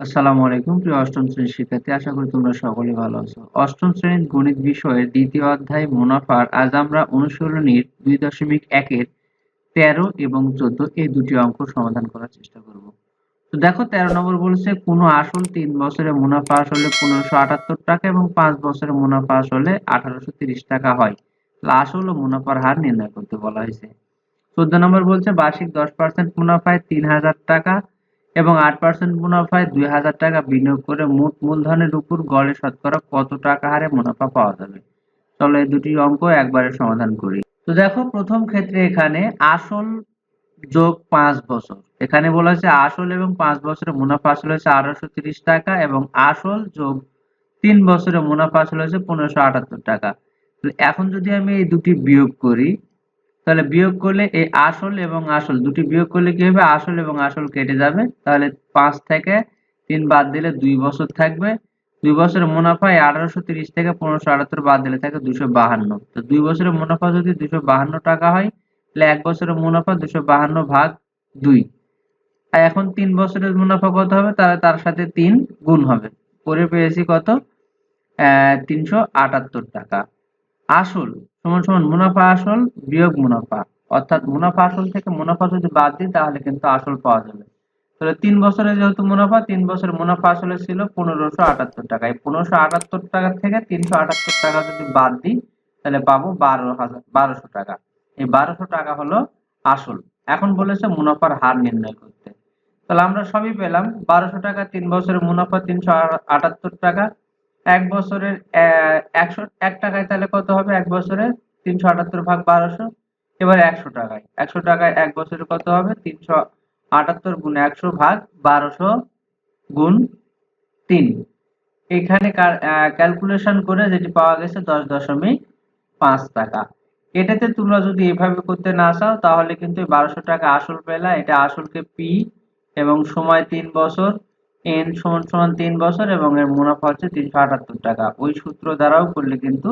আসসালামু আলাইকুম, প্রিয় অষ্টম শ্রেণির শিক্ষার্থী, আশা করি তোমরা সকলে ভালো আছো। অষ্টম শ্রেণির গণিত বিষয়ের দ্বিতীয় অধ্যায় মুনাফার আজ আমরা অনুশীলনীর দুই দশমিক একের তেরো এবং চোদ্দ এই দুটি অঙ্ক সমাধান করার চেষ্টা করব। তো দেখো, তেরো নম্বর বলছে, কোনো আসল তিন বছরে মুনাফা আসলে পনেরোশো আটাত্তর টাকা এবং পাঁচ বছরে মুনাফা আসলে আঠারোশো তিরিশ টাকা হয়। আসল ও মুনাফার হার নির্ণয় করতে বলা হয়েছে। চোদ্দ নম্বর বলছে, বার্ষিক দশ পার্সেন্ট মুনাফায় তিন হাজার টাকা এবং আট পার্সেন্ট মুনাফায় দুই হাজার টাকা বিনিয়োগ করে মোট মূলধনের উপর গড়ে শতকরা কত টাকা হারে মুনাফা পাওয়া যাবে? চলো এই দুটি অঙ্ক একবারে সমাধান করি। তো দেখো, প্রথম ক্ষেত্রে এখানে আসল যোগ পাঁচ বছর। এখানে বলা হয়েছে আসল এবং পাঁচ বছরের মুনাফা আসল হয়েছে আঠারোশো তিরিশ টাকা এবং আসল যোগ তিন বছরের মুনাফা আসল হয়েছে পনেরোশো আটাত্তর টাকা। এখন যদি আমি এই দুটি বিয়োগ করি তাহলে বিয়োগ করলে এই আসল এবং আসল, দুটি বিয়োগ করলে কি হবে? আসল এবং আসল কেটে যাবে। তাহলে পাঁচ থেকে তিন বাদ দিলে দুই বছর থাকবে। দুই বছরের মুনাফা আঠারোশো তিরিশ থেকে পনেরোশো আটাত্তর বাদ দিলে থাকে দুশো বাহান্ন। তো দুই বছরের মুনাফা যদি দুশো বাহান্ন টাকা হয়, তাহলে এক বছরের মুনাফা দুশো বাহান্ন ভাগ দুই। আর এখন তিন বছরের মুনাফা কত হবে? তাহলে তার সাথে তিন গুণ হবে। করে পেয়েছি কত? তিনশো আটাত্তর টাকা। আসল, সমান সমান মুনাফা আসল, বিয়োগ মুনাফা। অর্থাৎ মুনাফা আসল থেকে মুনাফা যদি বাদ দিই, তাহলে কিন্তু আসল পাওয়া যাবে। তাহলে তিন বছরের যেহেতু মুনাফা, তিন বছরের মুনাফা আসলে ছিল পনেরোশো আটাত্তর টাকা। এই পনেরোশো আটাত্তর টাকা থেকে তিনশো আটাত্তর টাকা যদি বাদ দিই, তাহলে পাবো বারো হাজার, বারোশো টাকা। এই বারোশো টাকা হলো আসল। এখন বলেছে মুনাফার হার নির্ণয় করতে। তাহলে আমরা সবই পেলাম, বারোশো টাকা, তিন বছরের মুনাফা, তিনশো আটাত্তর টাকা। এক বছরের একশো, এক টাকায় তাহলে কত হবে? এক বছরে তিনশো আটাত্তর ভাগ বারোশো, এবার একশো টাকায়। একশো টাকায় এক বছরে কত হবে? তিনশো আটাত্তর গুণ একশো ভাগ বারোশো গুণ তিন। এখানে ক্যালকুলেশন করে যেটি পাওয়া গেছে দশ দশমিক পাঁচ টাকা। এটাতে তোমরা যদি এভাবে করতে না চাও, তাহলে কিন্তু বারোশো টাকা আসল পেলা এটা আসলকে পি এবং সময় তিন বছর এন সমান সমান তিন বছর এবং এর মুনাফা হচ্ছে তিনশো আটাত্তর টাকা। ওই সূত্র দ্বারাও করলে কিন্তু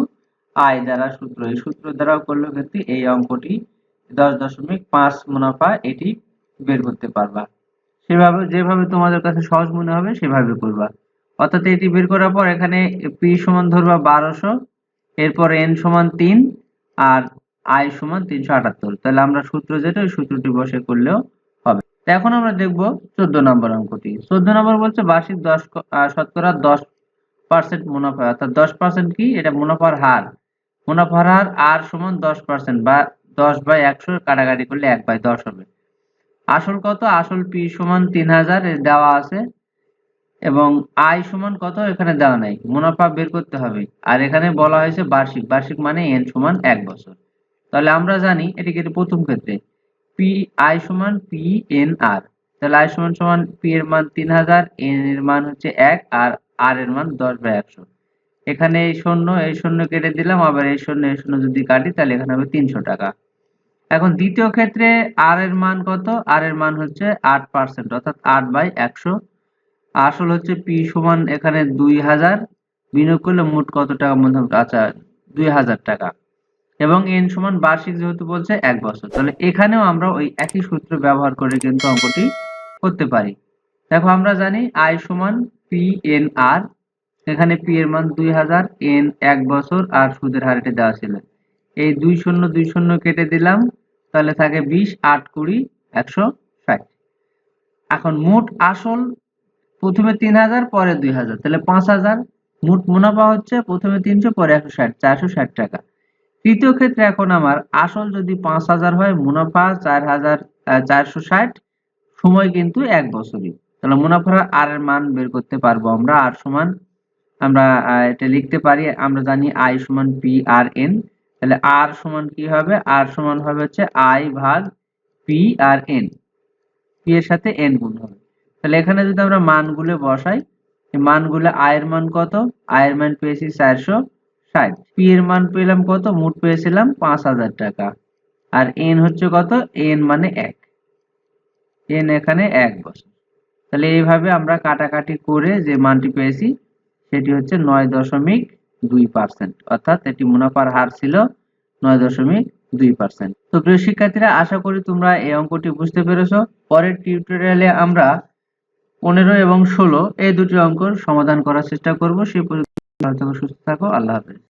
আয় দ্বারা সূত্র, এই সূত্র দ্বারাও করলে কিন্তু এই অঙ্কটি দশ দশমিক পাঁচ মুনাফা এটি বের করতে পারবা। সেভাবে, যেভাবে তোমাদের কাছে সহজ মনে হবে সেভাবে করবা। অর্থাৎ এটি বের করার পর এখানে পি সমান ধরবা বারোশো, এরপর এন সমান তিন আর আয় সমান তিনশো আটাত্তর। তাহলে আমরা সূত্র যেটা, ওই সূত্রটি বসে করলেও এখন আমরা দেখব চোদ্দ নম্বর অঙ্কটি। চোদ্দ নম্বর বলছে বার্ষিক দশ শতকরা দশ পার্সেন্ট মুনাফা। অর্থাৎ দশ পার্সেন্ট কি? এটা মুনাফার হার। মুনাফার হার আর সমান দশ পার্সেন্ট বা দশ বাই একশো কাটাকাটি করলে এক বাই দশ হবে। আসল কত? আসল পি সমান তিন হাজার দেওয়া আছে। এবং আয় সমান কত? এখানে দেওয়া নাই। মুনাফা বের করতে হবে। আর এখানে বলা হয়েছে বার্ষিক। বার্ষিক মানে এন সমান এক বছর। তাহলে আমরা জানি এটিকে প্রথম ক্ষেত্রে। পি আই সমান পি এন আর তাহলে আই সমান সমান পি এর মান তিন হাজার এন এর মান হচ্ছে এক, আর আর এর মান দশ বাই একশো। এখানে এই শূন্য এই শূন্য কেটে দিলাম, আবার এই শূন্য এই শূন্য যদি কাটি, তাহলে এখানে হবে তিনশো টাকা। এখন দ্বিতীয় ক্ষেত্রে আর এর মান কত? আর এর মান হচ্ছে আট পার্সেন্ট, অর্থাৎ আট বাই একশো। আসল হচ্ছে পি সমান এখানে দুই হাজার, বিনিয়োগ করলে মোট কত টাকা মধ্যে আচ্ছা দুই হাজার টাকা। এবং এন সমান বার্ষিক যেহেতু বলছে এক বছর। তাহলে এখানেও আমরা ওই একই সূত্র ব্যবহার করে কিন্তু অঙ্কটি করতে পারি। দেখো আমরা জানি আয় সমান পি এন আর এখানে পি এর মান দুই হাজার এন এক বছর, আর সুদের হার এটা দেওয়া ছিল। এই দুই শূন্য দুই শূন্য কেটে দিলাম, তাহলে থাকে বিশ, আট, কুড়ি, একশো ষাট। এখন মোট আসল প্রথমে তিন হাজার, পরে দুই হাজার। তাহলে পাঁচ হাজার, মোট মুনাফা হচ্ছে প্রথমে তিনশো, পরে একশো ষাট, চারশো ষাট টাকা। তৃতীয় ক্ষেত্রে এখন আমার আসল যদি পাঁচ হাজার হয়, মুনাফা চার হাজার চারশো ষাট, সময় কিন্তু এক বছরই। তাহলে মুনাফার আর এর মান বের করতে পারব আমরা, আর সমান আমরা এটা লিখতে পারি, আমরা জানি আই সমান পি আর এন। তাহলে আর সমান কি হবে? আর সমান হবে হচ্ছে আই ভাগ পি আর এন। পি এর সাথে এন গুণ হবে। তাহলে এখানে যদি আমরা মানগুলো বসাই মানগুলো আয়ের মান কত? আয়ের মান পেয়েছি চারশো। ষাট পি এর মান পেলাম কত? মোট পেয়েছিলাম পাঁচ হাজার টাকা। আর এন হচ্ছে কত? এন মানে এক। এন এখানে এক বছর। তাহলে এইভাবে আমরা কাটাকাটি করে যে মানটি পেয়েছি, সেটি হচ্ছে নয় দশমিক দুই পার্সেন্ট অর্থাৎ এটি মুনাফার হার ছিল নয় দশমিক দুই পার্সেন্ট তো প্রিয় শিক্ষার্থীরা, আশা করি তোমরা এই অঙ্কটি বুঝতে পেরেছ। পরের টিউটোরিয়ালে আমরা পনেরো এবং ষোলো এই দুটি অঙ্ক সমাধান করার চেষ্টা করব। সেই পর্যন্ত সুস্থ থাকো। আল্লাহ হাফেজ।